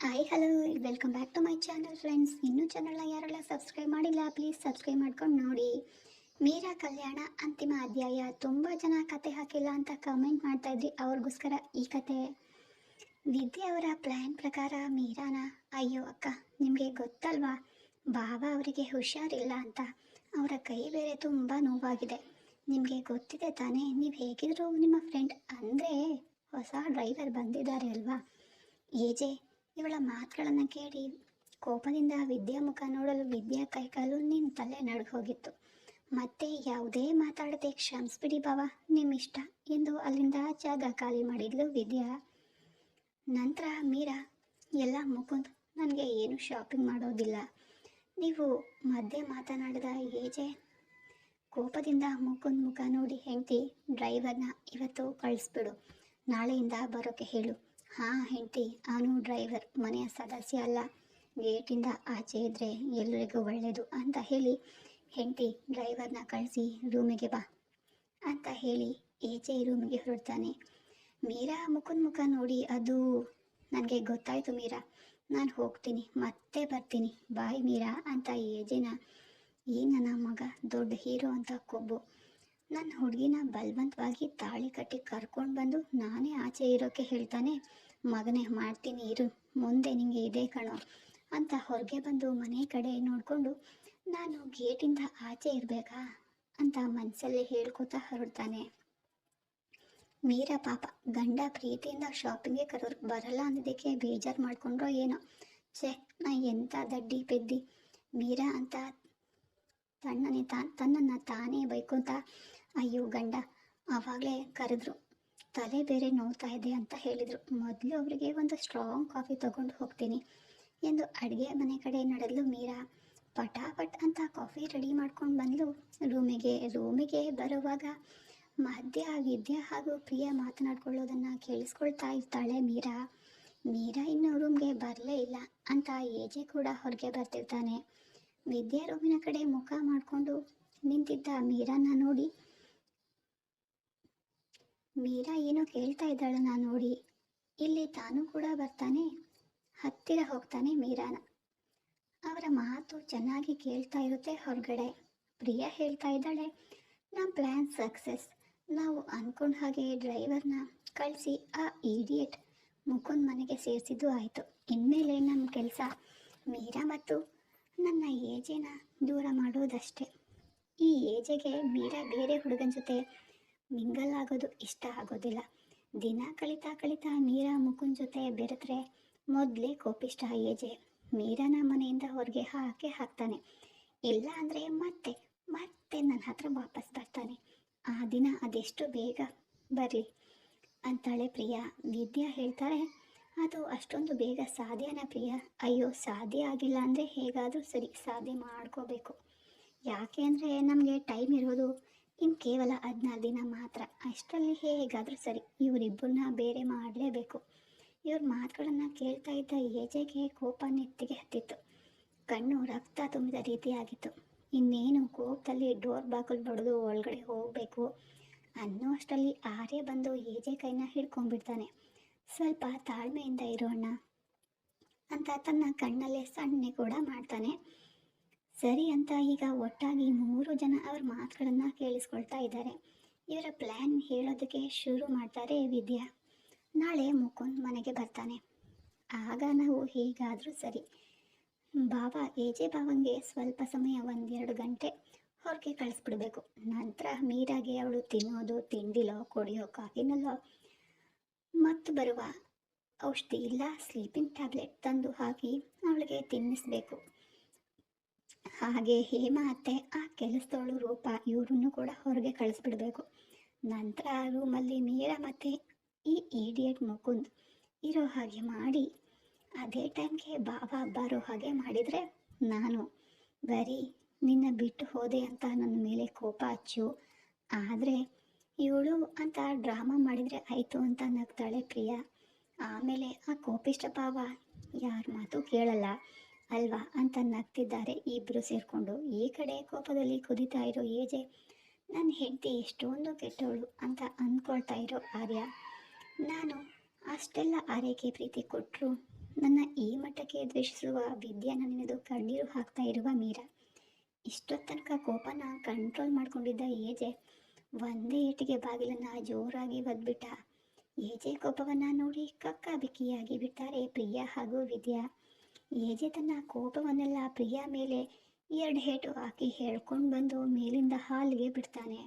Hi hello welcome back to my channel friends ಇನ್ನೂ ಚಾನಲ್ನ ಯಾರೆಲ್ಲ ಸಬ್ಸ್ಕ್ರೈಬ್ ಮಾಡಿಲ್ಲ ಪ್ಲೀಸ್ ಸಬ್ಸ್ಕ್ರೈಬ್ ಮಾಡ್ಕೊಂಡು ನೋಡಿ. ಮೀರಾ ಕಲ್ಯಾಣ ಅಂತಿಮ ಅಧ್ಯಾಯ. ತುಂಬ ಜನ ಕತೆ ಹಾಕಿಲ್ಲ ಅಂತ ಕಮೆಂಟ್ ಮಾಡ್ತಾ ಇದ್ರಿ. ಅವ್ರಿಗೋಸ್ಕರ ಈ ಕತೆ. ವಿದ್ಯೆ ಅವರ ಪ್ಲ್ಯಾನ್ ಪ್ರಕಾರ ಮೀರಾನ, ಅಯ್ಯೋ ಅಕ್ಕ, ನಿಮಗೆ ಗೊತ್ತಲ್ವಾ? ಬಾವ ಅವರಿಗೆ ಹುಷಾರಿಲ್ಲ ಅಂತ. ಅವರ ಕೈ ಬೇರೆ ತುಂಬ ನೋವಾಗಿದೆ. ನಿಮಗೆ ಗೊತ್ತಿದೆ ತಾನೇ, ನೀವು ಹೇಗಿದ್ರು ನಿಮ್ಮ ಫ್ರೆಂಡ್ ಅಂದರೆ ಹೊಸ ಡ್ರೈವರ್ ಬಂದಿದ್ದಾರೆ ಅಲ್ವಾ? ಏಜೆ ಇವಳ ಮಾತುಗಳನ್ನು ಕೇಳಿ ಕೋಪದಿಂದ ವಿದ್ಯಾ ಮುಖ ನೋಡಲು ವಿದ್ಯಾ ಕೈಕಾಲು ನಿನ್ನ ತಲೆ ನಡ್ಗೆ ಹೋಗಿತ್ತು. ಮತ್ತೆ ಯಾವುದೇ ಮಾತಾಡದೆ ಕ್ಷಮಿಸ್ಬಿಡಿ ಬಾವ ನಿಮ್ಮ ಇಷ್ಟ ಎಂದು ಅಲ್ಲಿಂದ ಜಾಗ ಖಾಲಿ ಮಾಡಿದ್ಲು ವಿದ್ಯಾ. ನಂತರ ಮೀರಾ, ಎಲ್ಲ ಮುಕುಂದ್, ನನಗೆ ಏನು ಶಾಪಿಂಗ್ ಮಾಡೋದಿಲ್ಲ. ನೀವು ಮಧ್ಯೆ ಮಾತನಾಡಿದ ಏಜೆ ಕೋಪದಿಂದ ಮುಕುಂದ್ ಮುಖ ನೋಡಿ ಹೆಂಡತಿ ಡ್ರೈವರ್ನ ಇವತ್ತು ಕಳಿಸ್ಬಿಡು. ನಾಳೆಯಿಂದ ಬರೋಕೆ ಹೇಳು. ಹಾಂ, ಹೆಂಡತಿ. ಅವನು ಡ್ರೈವರ್, ಮನೆಯ ಸದಸ್ಯ ಅಲ್ಲ. ಗೇಟಿಂದ ಆಚೆ ಇದ್ದರೆ ಎಲ್ಲರಿಗೂ ಒಳ್ಳೆಯದು ಅಂತ ಹೇಳಿ ಹೆಂಡತಿ ಡ್ರೈವರ್ನ ಕಳಿಸಿ ರೂಮಿಗೆ ಬಾ ಅಂತ ಹೇಳಿ ಈಚೆ ರೂಮಿಗೆ ಹೊರಡ್ತಾನೆ. ಮೀರಾ ಮುಖದ ಮುಖ ನೋಡಿ, ಅದು ನನಗೆ ಗೊತ್ತಾಯಿತು ಮೀರಾ. ನಾನು ಹೋಗ್ತೀನಿ, ಮತ್ತೆ ಬರ್ತೀನಿ. ಬಾಯ್ ಮೀರಾ ಅಂತ ಏಜೆನ ಈ ನನ್ನ ಮಗ ದೊಡ್ಡ ಹೀರೋ ಅಂತ ಕೊಬ್ಬು. ನನ್ನ ಹುಡುಗಿನ ಬಲವಂತವಾಗಿ ತಾಳಿ ಕಟ್ಟಿ ಕರ್ಕೊಂಡು ಬಂದು ನಾನೇ ಆಚೆ ಇರೋಕ್ಕೆ ಹೇಳ್ತಾನೆ. ಮಗನೇ ಮಾಡ್ತೀನಿ, ಇರು, ಮುಂದೆ ನಿಂಗೆ ಇದೆ ಕಣೋ ಅಂತ ಹೊರಗೆ ಬಂದು ಮನೆ ಕಡೆ ನೋಡಿಕೊಂಡು, ನಾನು ಗೇಟಿಂದ ಆಚೆ ಇರಬೇಕಾ? ಅಂತ ಮನಸ್ಸಲ್ಲಿ ಹೇಳ್ಕೊತಾ ಹೊರಡ್ತಾನೆ. ಮೀರಾ ಪಾಪ ಗಂಡ ಪ್ರೀತಿಯಿಂದ ಶಾಪಿಂಗ್ಗೆ ಕರೋರು ಬರಲ್ಲ ಅನ್ನೋದಕ್ಕೆ ಬೇಜಾರು ಮಾಡಿಕೊಂಡ್ರೋ ಏನೋ. ಛೇ, ನಾ ಎಂಥ ದಡ್ಡಿ ಪೆದ್ದಿ. ಮೀರಾ ಅಂತ ತಣ್ಣನೆ ತಾ, ತನ್ನನ್ನು ತಾನೇ ಬೈಕೊಂತ, ಅಯ್ಯೋ ಗಂಡ, ಆವಾಗಲೇ ಕರೆದ್ರು ತಲೆ ಬೇರೆ ನೋವ್ತಾ ಇದೆ ಅಂತ ಹೇಳಿದರು. ಮೊದಲು ಅವರಿಗೆ ಒಂದು ಸ್ಟ್ರಾಂಗ್ ಕಾಫಿ ತಗೊಂಡು ಹೋಗ್ತೀನಿ ಎಂದು ಅಡುಗೆ ಮನೆ ಕಡೆ ನಡೆದಲು ಮೀರಾ. ಪಟಾಪಟ್ ಅಂತ ಕಾಫಿ ರೆಡಿ ಮಾಡ್ಕೊಂಡು ಬಂದಳು ರೂಮಿಗೆ ರೂಮಿಗೆ ಬರುವಾಗ ಮಧ್ಯ ವಿದ್ಯಾ ಹಾಗೂ ಪ್ರಿಯ ಮಾತನಾಡ್ಕೊಳ್ಳೋದನ್ನು ಕೇಳಿಸ್ಕೊಳ್ತಾ ಇರ್ತಾಳೆ ಮೀರಾ. ಮೀರಾ ಇನ್ನೂ ರೂಮ್ಗೆ ಬರಲೇ ಇಲ್ಲ ಅಂತ ಏಜೆ ಕೂಡ ಹೊರಗೆ ಬರ್ತಿರ್ತಾನೆ. ವಿದ್ಯಾ ರೂಮಿನ ಕಡೆ ಮುಖ ಮಾಡಿಕೊಂಡು ನಿಂತಿದ್ದ ಮೀರಾನ ನೋಡಿ ಮೀರಾ ಏನೋ ಕೇಳ್ತಾ ನಾನು ನೋಡಿ. ಇಲ್ಲಿ ತಾನು ಕೂಡ ಬರ್ತಾನೆ. ಹತ್ತಿರ ಹೋಗ್ತಾನೆ ಮೀರಾನ. ಅವರ ಮಾತು ಚೆನ್ನಾಗಿ ಕೇಳ್ತಾ ಇರುತ್ತೆ ಹೊರಗಡೆ. ಪ್ರಿಯಾ ಹೇಳ್ತಾ ಇದ್ದಾಳೆ ನಮ್ಮ ಪ್ಲ್ಯಾನ್ ಸಕ್ಸಸ್ ನಾವು ಅಂದ್ಕೊಂಡ ಹಾಗೆ ಡ್ರೈವರ್ನ ಕಳಿಸಿ ಆ ಇಡಿಯಟ್ ಮುಕುಂದ್ ಮನೆಗೆ ಸೇರಿಸಿದ್ದು ಆಯಿತು. ಇನ್ಮೇಲೆ ನಮ್ಮ ಕೆಲಸ ಮೀರಾ ಮತ್ತು ನನ್ನ ಏಜೆನ ದೂರ ಮಾಡೋದಷ್ಟೇ. ಈ ಏಜೆಗೆ ಮೀರಾ ಬೇರೆ ಹುಡುಗನ ಜೊತೆ ಮಿಂಗಲ್ ಆಗೋದು ಇಷ್ಟ ಆಗೋದಿಲ್ಲ. ದಿನ ಕಳೀತಾ ಕಳೀತಾ ಮೀರಾ ಮುಕುನ್ ಜೊತೆ ಬೆರೆತ್ರೆ ಮೊದಲೇ ಕೋಪಿಷ್ಟ ಏಜೆ ಮೀರಾನ ಮನೆಯಿಂದ ಹೊರಗೆ ಹಾಕಿ ಹಾಕ್ತಾನೆ. ಇಲ್ಲ ಅಂದರೆ ಮತ್ತೆ ಮತ್ತೆ ನನ್ನ ಹತ್ರ ವಾಪಸ್ ಬರ್ತಾನೆ. ಆ ದಿನ ಅದೆಷ್ಟು ಬೇಗ ಬರಲಿ? ಅಂತಾಳೆ ಪ್ರಿಯಾ. ವಿದ್ಯಾ ಹೇಳ್ತಾರೆ, ಅದು ಅಷ್ಟೊಂದು ಬೇಗ ಸಾಧ್ಯನ ಪ್ರಿಯ? ಅಯ್ಯೋ, ಸಾಧ್ಯ ಆಗಿಲ್ಲ ಅಂದರೆ ಹೇಗಾದರೂ ಸರಿ, ಸಾಧ್ಯ ಮಾಡ್ಕೋಬೇಕು. ಯಾಕೆ ಅಂದರೆ ನಮಗೆ ಟೈಮ್ ಇರೋದು ಇನ್ನು ಕೇವಲ ಹದಿನಾರು ದಿನ ಮಾತ್ರ. ಅಷ್ಟರಲ್ಲಿ ಹೇಗಾದರೂ ಸರಿ ಇವರಿಬ್ಬರನ್ನ ಬೇರೆ ಮಾಡಲೇಬೇಕು. ಇವ್ರ ಮಾತುಗಳನ್ನು ಕೇಳ್ತಾ ಇದ್ದ ಏಜೆಗೆ ಕೋಪ ನೆತ್ತಿಗೆ ಹತ್ತಿತ್ತು. ಕಣ್ಣು ರಕ್ತ ತುಂಬಿದ ರೀತಿಯಾಗಿತ್ತು ಇನ್ನೇನು ಕೋಪದಲ್ಲಿ ಡೋರ್ ಬಾಗಿಲು ಬಡಿದು ಒಳಗಡೆ ಹೋಗಬೇಕು ಅನ್ನೋ ಅಷ್ಟರಲ್ಲಿ ಆರ್ಯ ಬಂದು ಏಜೆ ಕೈನ ಹಿಡ್ಕೊಂಡ್ಬಿಡ್ತಾನೆ. ಸ್ವಲ್ಪ ತಾಳ್ಮೆಯಿಂದ ಇರೋಣ ಅಂತ ತನ್ನ ಕಣ್ಣಲ್ಲೇ ಸಣ್ಣೆ ಕೂಡ ಮಾಡ್ತಾನೆ. ಸರಿ ಅಂತ ಈಗ ಒಟ್ಟಾಗಿ ಮೂರು ಜನ ಅವ್ರ ಮಾತುಗಳನ್ನು ಕೇಳಿಸ್ಕೊಳ್ತಾ ಇದ್ದಾರೆ. ಇವರ ಪ್ಲ್ಯಾನ್ ಹೇಳೋದಕ್ಕೆ ಶುರು ಮಾಡ್ತಾರೆ ವಿದ್ಯಾ. ನಾಳೆ ಮುಕುಂದ್ ಮನೆಗೆ ಬರ್ತಾನೆ. ಆಗ ನಾವು ಹೇಗಾದರೂ ಸರಿ. ಬಾವ ಏಜೆ ಬಾವಂಗೆ ಸ್ವಲ್ಪ ಸಮಯ ಒಂದೆರಡು ಗಂಟೆ ಹೊರಗೆ ಕಳಿಸ್ಬಿಡ್ಬೇಕು. ನಂತರ ಮೀರಾಗೆ ಅವಳು ತಿನ್ನೋದು, ತಿಂಡಿಲೋ, ಕುಡಿಯೋ ಕಾಫಿನಲ್ಲೋ. ಮತ್ತು ಬರುವ ಔಷಧಿ ಇಲ್ಲ ಸ್ಲೀಪಿಂಗ್ ಟ್ಯಾಬ್ಲೆಟ್ ತಂದು ಹಾಕಿ ಅವಳಿಗೆ ತಿನ್ನಿಸ್ಬೇಕು. ಹಾಗೆ ಹೇಮ ಅತ್ತೆ ಆ ಕೆಲಸದವಳು ರೂಪ ಇವರನ್ನು ಕೂಡ ಹೊರಗೆ ಕಳಿಸ್ಬಿಡ್ಬೇಕು. ನಂತರ ರೂಮಲ್ಲಿ ಮೀರಾ ಮತ್ತೆ ಈ ಇಡಿಯಟ್ ಮುಕುಂದ್ ಇರೋ ಹಾಗೆ ಮಾಡಿ. ಅದೇ ಟೈಮ್ಗೆ ಬಾಬಾ ಬರೋ ಹಾಗೆ ಮಾಡಿದರೆ ನಾನು, ಬರೀ ನಿನ್ನ ಬಿಟ್ಟು ಹೋದೆ ಅಂತ ನನ್ನ ಮೇಲೆ ಕೋಪ ಹಚ್ಚು. ಆದರೆ ಇವಳು ಅಂತ ಡ್ರಾಮಾ ಮಾಡಿದರೆ ಆಯಿತು ಅಂತ ನಗ್ತಾಳೆ ಪ್ರಿಯಾ. ಆಮೇಲೆ ಆ ಕೋಪಿಷ್ಟ ಭಾವ ಯಾರ ಮಾತು ಕೇಳಲ್ಲ. ಅಲ್ವಾ ಅಂತ ನಗ್ತಿದ್ದಾರೆ ಇಬ್ಬರು ಸೇರಿಕೊಂಡು. ಈ ಕಡೆ ಕೋಪದಲ್ಲಿ ಕುದಿತಾ ಇರೋ ಏಜೆ ನನ್ನ ಹೆಂಡತಿ ಎಷ್ಟೊಂದು ಕೆಟ್ಟವಳು ಅಂತ ಅಂದ್ಕೊಳ್ತಾ ಇರೋ ಆರ್ಯ, ನಾನು ಅಷ್ಟೆಲ್ಲ ಆರೈಕೆ ಪ್ರೀತಿ ಕೊಟ್ಟರು ನನ್ನ ಈ ಮಟ್ಟಕ್ಕೆ ದ್ವೇಷಿಸುವ ವಿದ್ಯಾನ ನನ್ನದು ಕಣ್ಣೀರು ಹಾಕ್ತಾ ಇರುವ ಮೀರಾ. ಇಷ್ಟೊತ್ತು ತನಕ ಕೋಪನ ಕಂಟ್ರೋಲ್ ಮಾಡ್ಕೊಂಡಿದ್ದ ಏಜೆ ಒಂದೇ ಏಟಿಗೆ ಬಾಗಿಲನ್ನ ಜೋರಾಗಿ ಒದ್ಬಿಟ್ಟ. ಏಜೆ ಕೋಪವನ್ನ ನೋಡಿ ಕಕ್ಕ ಬಿಕ್ಕಿಯಾಗಿ ಬಿಟ್ಟಾರೆ ಪ್ರಿಯಾ ಹಾಗೂ ವಿದ್ಯಾ. ಏಜೆ ತನ್ನ ಕೋಪವನ್ನೆಲ್ಲ ಪ್ರಿಯಾ ಮೇಲೆ ಎರಡು ಹೇಟು ಹಾಕಿ ಹೇಳ್ಕೊಂಡು ಬಂದು ಮೇಲಿಂದ ಹಾಲಿಗೆ ಬಿಡ್ತಾನೆ.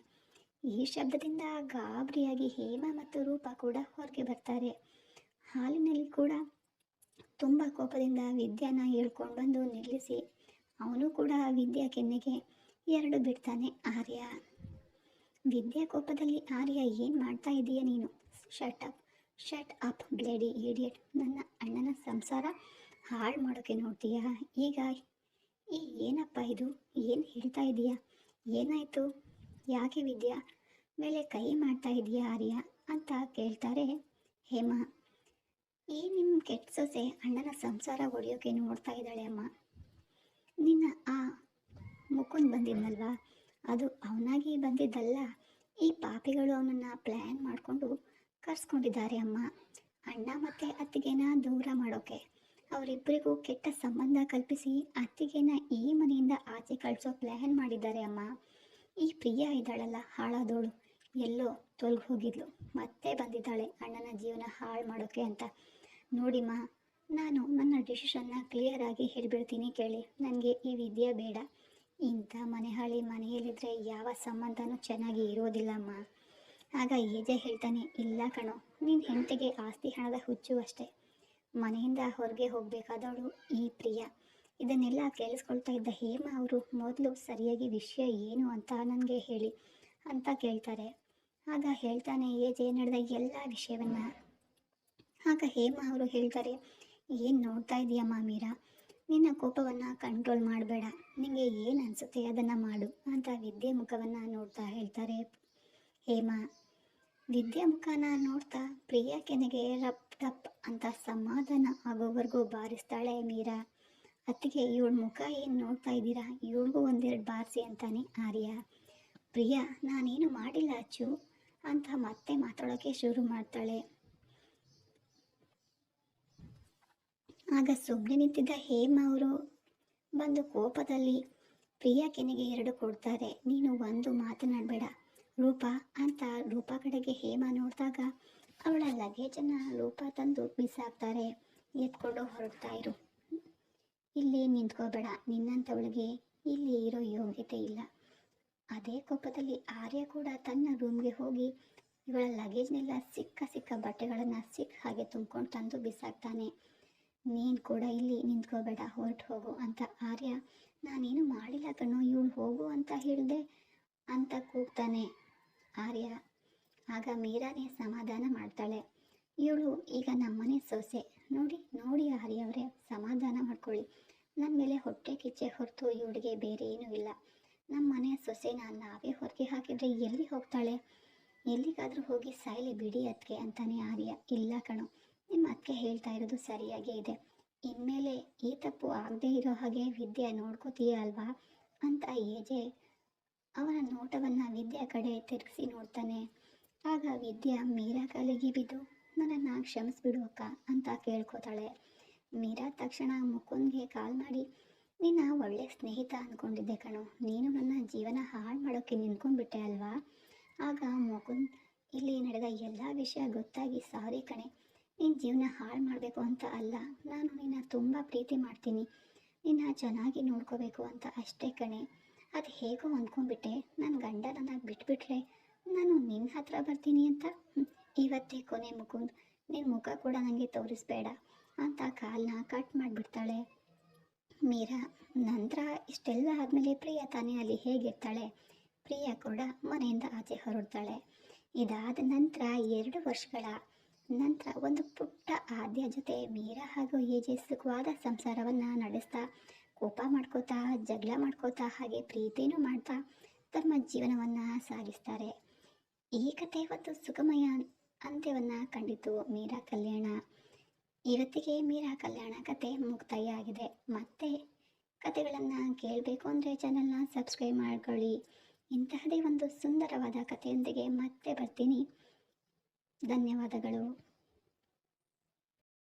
ಈ ಶಬ್ದದಿಂದ ಗಾಬರಿಯಾಗಿ ಹೇಮ ಮತ್ತು ರೂಪ ಕೂಡ ಹೊರಗೆ ಬರ್ತಾರೆ. ಹಾಲಿನಲ್ಲಿ ಕೂಡ ತುಂಬ ಕೋಪದಿಂದ ವಿದ್ಯಾನ ಹೇಳ್ಕೊಂಡು ಬಂದು ನಿಲ್ಲಿಸಿ ಅವನು ಕೂಡ ವಿದ್ಯಾ ಕೆನ್ನೆಗೆ ಎರಡು ಬಿಡ್ತಾನೆ ಆರ್ಯ. ವಿದ್ಯಾ ಕೋಪದಲ್ಲಿ ಆರ್ಯ, ಏನು ಮಾಡ್ತಾ ಇದೀಯ ನೀನು? Shut up shut up bloody idiot ನನ್ನ ಅಣ್ಣನ ಸಂಸಾರ ಹಾಳು ಮಾಡೋಕ್ಕೆ ನೋಡ್ತೀಯಾ? ಈಗ ಈ ಏನಪ್ಪ ಇದು? ಏನು ಹೇಳ್ತಾ ಇದೀಯಾ? ಏನಾಯಿತು? ಯಾಕೆ ವಿದ್ಯಾ ಮೇಲೆ ಕೈ ಮಾಡ್ತಾ ಇದೀಯಾ ಆರ್ಯ ಅಂತ ಕೇಳ್ತಾರೆ ಹೇಮ. ಈ ನಿಮ್ಮ ಕೆಟ್ಟ ಸೊಸೆ ಅಣ್ಣನ ಸಂಸಾರ ಹೊಡೆಯೋಕೆ ನೋಡ್ತಾ ಇದ್ದಾಳೆ ಅಮ್ಮ. ನಿನ್ನ ಆ ಮುಕುಂದ್ ಬಂದಿದ್ನಲ್ವಾ? ಅದು ಅವನಾಗಿ ಬಂದಿದ್ದಲ್ಲ. ಈ ಪಾಪಿಗಳು ಅವನನ್ನು ಪ್ಲ್ಯಾನ್ ಮಾಡಿಕೊಂಡು ಕರ್ಸ್ಕೊಂಡಿದ್ದಾರೆ ಅಮ್ಮ. ಅಣ್ಣ ಮತ್ತು ಅತ್ತಿಗೆನ ದೂರ ಮಾಡೋಕೆ. ಅವರಿಬ್ಬರಿಗೂ ಕೆಟ್ಟ ಸಂಬಂಧ ಕಲ್ಪಿಸಿ ಅತ್ತಿಗೆನ ಈ ಮನೆಯಿಂದ ಆಚೆ ಕಳಿಸೋ ಪ್ಲ್ಯಾನ್ ಮಾಡಿದ್ದಾರೆ ಅಮ್ಮ. ಈ ಪ್ರಿಯ ಇದ್ದಾಳಲ್ಲ, ಹಾಳಾದೋಳು. ಎಲ್ಲೋ ತೊಲಗಿ ಹೋಗಿದ್ಲು. ಮತ್ತೆ ಬಂದಿದ್ದಾಳೆ. ಅಣ್ಣನ ಜೀವನ ಹಾಳು ಮಾಡೋಕೆ ಅಂತ. ನೋಡಿಮ್ಮ ನಾನು ನನ್ನ ಡಿಸಿಷನ್ನ ಕ್ಲಿಯರಾಗಿ ಹೇಳಿಬಿಡ್ತೀನಿ ಕೇಳಿ. ನನಗೆ ಈ ವಿದ್ಯೆ ಬೇಡ. ಇಂಥ ಮನೆ ಹಾಳಿ ಮನೆಯಲ್ಲಿದ್ದರೆ ಯಾವ ಸಂಬಂಧನೂ ಚೆನ್ನಾಗಿ ಇರೋದಿಲ್ಲಮ್ಮ ಆಗ ಏಜೆ ಹೇಳ್ತಾನೆ, ಇಲ್ಲ ಕಣೋ ನಿನ್ನ ಹೆಂಡತಿಗೆ ಆಸ್ತಿ ಹಣದ ಹುಚ್ಚು ಅಷ್ಟೇ. ಮನೆಯಿಂದ ಹೊರಗೆ ಹೋಗಬೇಕಾದವಳು ಈ ಪ್ರಿಯ. ಇದನ್ನೆಲ್ಲ ಕೇಳಿಸ್ಕೊಳ್ತಾ ಇದ್ದ ಹೇಮ ಅವರು, ಮೊದಲು ಸರಿಯಾಗಿ ವಿಷಯ ಏನು ಅಂತ ನನಗೆ ಹೇಳಿ ಅಂತ ಕೇಳ್ತಾರೆ. ಆಗ ಹೇಳ್ತಾನೆ, ಏಜೆ, ನಡೆದ ಎಲ್ಲ ವಿಷಯವನ್ನ ಆಗ ಹೇಮ ಅವರು ಹೇಳ್ತಾರೆ, ಏನು ನೋಡ್ತಾ ಇದೀಯಮ್ಮ ಮೀರಾ ನಿನ್ನ ಕೋಪವನ್ನು ಕಂಟ್ರೋಲ್ ಮಾಡಬೇಡ. ನಿಮಗೆ ಏನು ಅನಿಸುತ್ತೆ ಅದನ್ನು ಮಾಡು ಅಂತ ವಿದ್ಯೆ ಮುಖವನ್ನು ನೋಡ್ತಾ ಹೇಳ್ತಾರೆ ಹೇಮ. ವಿದ್ಯೆ ಮುಖನ ನೋಡ್ತಾ ಪ್ರಿಯಾ ಕೆನೆಗೆ ರಪ್ ಟಪ್ ಅಂತ ಸಮಾಧಾನ ಆಗೋವರೆಗೂ ಬಾರಿಸ್ತಾಳೆ ಮೀರಾ. ಅತ್ತಿಗೆ ಇವಳ ಮುಖ ಏನು ನೋಡ್ತಾ ಇದ್ದೀರಾ? ಇವಳಿಗೂ ಒಂದೆರಡು ಬಾರಿಸಿ ಅಂತಾನೆ ಆರ್ಯ. ಪ್ರಿಯಾ, ನಾನೇನು ಮಾಡಿಲ್ಲ ಅಚ್ಚು ಅಂತ ಮತ್ತೆ ಮಾತಾಡೋಕ್ಕೆ ಶುರು ಮಾಡ್ತಾಳೆ. ಆಗ ಸುಮ್ಮನೆ ನಿಂತಿದ್ದ ಹೇಮ ಅವರು ಬಂದು ಕೋಪದಲ್ಲಿ ಪ್ರಿಯಾ ಕೆನೆಗೆ ಎರಡು ಕೊಡ್ತಾರೆ. ನೀನು ಒಂದು ಮಾತನಾಡಬೇಡ. ರೂಪ ಅಂತ ರೂಪ ಕಡೆಗೆ ಹೇಮ ನೋಡಿದಾಗ ಅವಳ ಲಗೇಜನ್ನು ರೂಪ ತಂದು ಬಿಸಾಕ್ತಾರೆ. ಎತ್ಕೊಂಡು ಹೊರಡ್ತಾ ಇರು. ಇಲ್ಲಿ ನಿಂತ್ಕೋಬೇಡ. ನಿನ್ನಂಥವಳಿಗೆ ಇಲ್ಲಿ ಇರೋ ಯೋಗ್ಯತೆ ಇಲ್ಲ. ಅದೇ ಕೋಪದಲ್ಲಿ ಆರ್ಯ ಕೂಡ ತನ್ನ ರೂಮ್ಗೆ ಹೋಗಿ ಇವಳ ಲಗೇಜ್ನೆಲ್ಲ ಸಿಕ್ಕ ಸಿಕ್ಕ ಬಟ್ಟೆಗಳನ್ನು ಸಿಕ್ಕ ಹಾಗೆ ತುಂಬ್ಕೊಂಡು ತಂದು ಬಿಸಾಕ್ತಾನೆ. ನೀನು ಕೂಡ ಇಲ್ಲಿ ನಿಂತ್ಕೋಬೇಡ, ಹೊರಟು ಹೋಗು ಅಂತ ಆರ್ಯ, ನಾನೇನು ಮಾಡಿಲ್ಲ ಕಣೋ, ಇವಳು ಹೋಗು ಅಂತ ಹೇಳಿದೆ ಅಂತ ಕೂಗ್ತಾನೆ. ಆರ್ಯ. ಆಗ ಮೀರಾನೇ ಸಮಾಧಾನ ಮಾಡ್ತಾಳೆ. ಇವಳು, ಈಗ ನಮ್ಮನೆ ಸೊಸೆ. ನೋಡಿ ನೋಡಿ ಆರ್ಯವರೇ, ಸಮಾಧಾನ ಮಾಡ್ಕೊಳ್ಳಿ. ನನ್ನ ಮೇಲೆ ಹೊಟ್ಟೆ ಕಿಚ್ಚೆ ಹೊರತು ಇವಳಿಗೆ ಬೇರೆ ಏನೂ ಇಲ್ಲ. ನಮ್ಮ ಮನೆಯ ಸೊಸೆನ ನಾವೇ ಹೊರಗೆ ಹಾಕಿದ್ರೆ ಎಲ್ಲಿ ಹೋಗ್ತಾಳೆ? ಎಲ್ಲಿಗಾದರೂ ಹೋಗಿ ಸಾಯಲಿ ಬಿಡಿ ಅದಕ್ಕೆ ಅಂತಾನೆ ಆರ್ಯ. ಇಲ್ಲ ಕಣು ನಿಮ್ಮ ಅತ್ತಿಗೆ ಹೇಳ್ತಾ ಇರೋದು ಸರಿಯಾಗೇ ಇದೆ. ಇನ್ಮೇಲೆ ಈ ತಪ್ಪು ಆಗದೇ ಇರೋ ಹಾಗೆ ವಿದ್ಯೆ ನೋಡ್ಕೋತೀಯ ಅಲ್ವಾ? ಅಂತ ಏಜೆ ಅವನ ನೋಟವನ್ನು ವಿದ್ಯಾ ಕಡೆ ತಿರುಗಿಸಿ ನೋಡ್ತಾನೆ. ಆಗ ವಿದ್ಯಾ ಮೀರಾ ಕಾಲಿಗೆ ಬಿದ್ದು, ನನ್ನನ್ನು ಕ್ಷಮಿಸ್ಬಿಡು ಅಕ್ಕ ಅಂತ ಕೇಳ್ಕೊತಾಳೆ. ಮೀರಾ ತಕ್ಷಣ ಮುಕುಂದ್ಗೆ ಕಾಲ್ ಮಾಡಿ, ನಿನ್ನ ಒಳ್ಳೆ ಸ್ನೇಹಿತ ಅಂದ್ಕೊಂಡಿದ್ದೆ ಕಣೋ. ನೀನು ನನ್ನ ಜೀವನ ಹಾಳು ಮಾಡೋಕ್ಕೆ ನಿಂತ್ಕೊಂಡ್ಬಿಟ್ಟೆ ಅಲ್ವಾ? ಆಗ ಮುಕುಂದ್, ಇಲ್ಲಿ ನಡೆದ ಎಲ್ಲ ವಿಷಯ ಗೊತ್ತಾಗಿ ಸಾರಿ ಕಣೆ. ನಿನ್ನ ಜೀವನ ಹಾಳು ಮಾಡಬೇಕು ಅಂತ ಅಲ್ಲ, ನಾನು ನಿನ್ನ ತುಂಬ ಪ್ರೀತಿ ಮಾಡ್ತೀನಿ. ನಿನ್ನ ಚೆನ್ನಾಗಿ ನೋಡ್ಕೋಬೇಕು ಅಂತ ಅಷ್ಟೇ ಕಣೆ. ಅದು ಹೇಗೋ ಅಂದ್ಕೊಂಡ್ಬಿಟ್ಟೆ ನನ್ನ ಗಂಡ ನನ್ನ ಬಿಟ್ಬಿಟ್ರೆ ನಾನು ನಿನ್ನ ಹತ್ರ ಬರ್ತೀನಿ ಅಂತ? ಇವತ್ತೇ ಕೊನೆ ಮುಕುಂದ್. ನಿನ್ನ ಮುಖ ಕೂಡ ನನಗೆ ತೋರಿಸ್ಬೇಡ. ಅಂತ ಕಾಲನ್ನ ಕಟ್ ಮಾಡಿಬಿಡ್ತಾಳೆ. ಮೀರಾ, ನಂತರ ಇಷ್ಟೆಲ್ಲ ಆದಮೇಲೆ ಪ್ರಿಯ ತಾನೇ ಅಲ್ಲಿ ಹೇಗಿರ್ತಾಳೆ? ಪ್ರಿಯ ಕೂಡ ಮನೆಯಿಂದ ಆಚೆ ಹೊರಡ್ತಾಳೆ. ಇದಾದ ನಂತರ ಎರಡು ವರ್ಷಗಳ ನಂತರ ಒಂದು ಪುಟ್ಟ ಆದ್ಯ ಜೊತೆ ಮೀರಾ ಹಾಗೂ ಏಜೆ ಸುಖವಾದ ಸಂಸಾರವನ್ನು ನಡೆಸ್ತಾ ಕೋಪ ಮಾಡ್ಕೋತಾ, ಜಗಳ ಮಾಡ್ಕೋತಾ, ಹಾಗೆ ಪ್ರೀತಿನೂ ಮಾಡ್ತಾ ತಮ್ಮ ಜೀವನವನ್ನು ಸಾಗಿಸ್ತಾರೆ. ಈ ಕಥೆ ಒಂದು ಸುಖಮಯ ಅಂತ್ಯವನ್ನು ಕಂಡಿತು ಮೀರಾ ಕಲ್ಯಾಣ. ಇವತ್ತಿಗೆ ಮೀರಾ ಕಲ್ಯಾಣ ಕತೆ ಮುಕ್ತಾಯ ಆಗಿದೆ ಮತ್ತೆ ಕತೆಗಳನ್ನು ಕೇಳಬೇಕು ಅಂದರೆ ಚಾನಲ್ನ ಸಬ್ಸ್ಕ್ರೈಬ್ ಮಾಡ್ಕೊಳ್ಳಿ. ಇಂತಹದೇ ಒಂದು ಸುಂದರವಾದ ಕಥೆಯೊಂದಿಗೆ ಮತ್ತೆ ಬರ್ತೀನಿ. ಧನ್ಯವಾದಗಳು.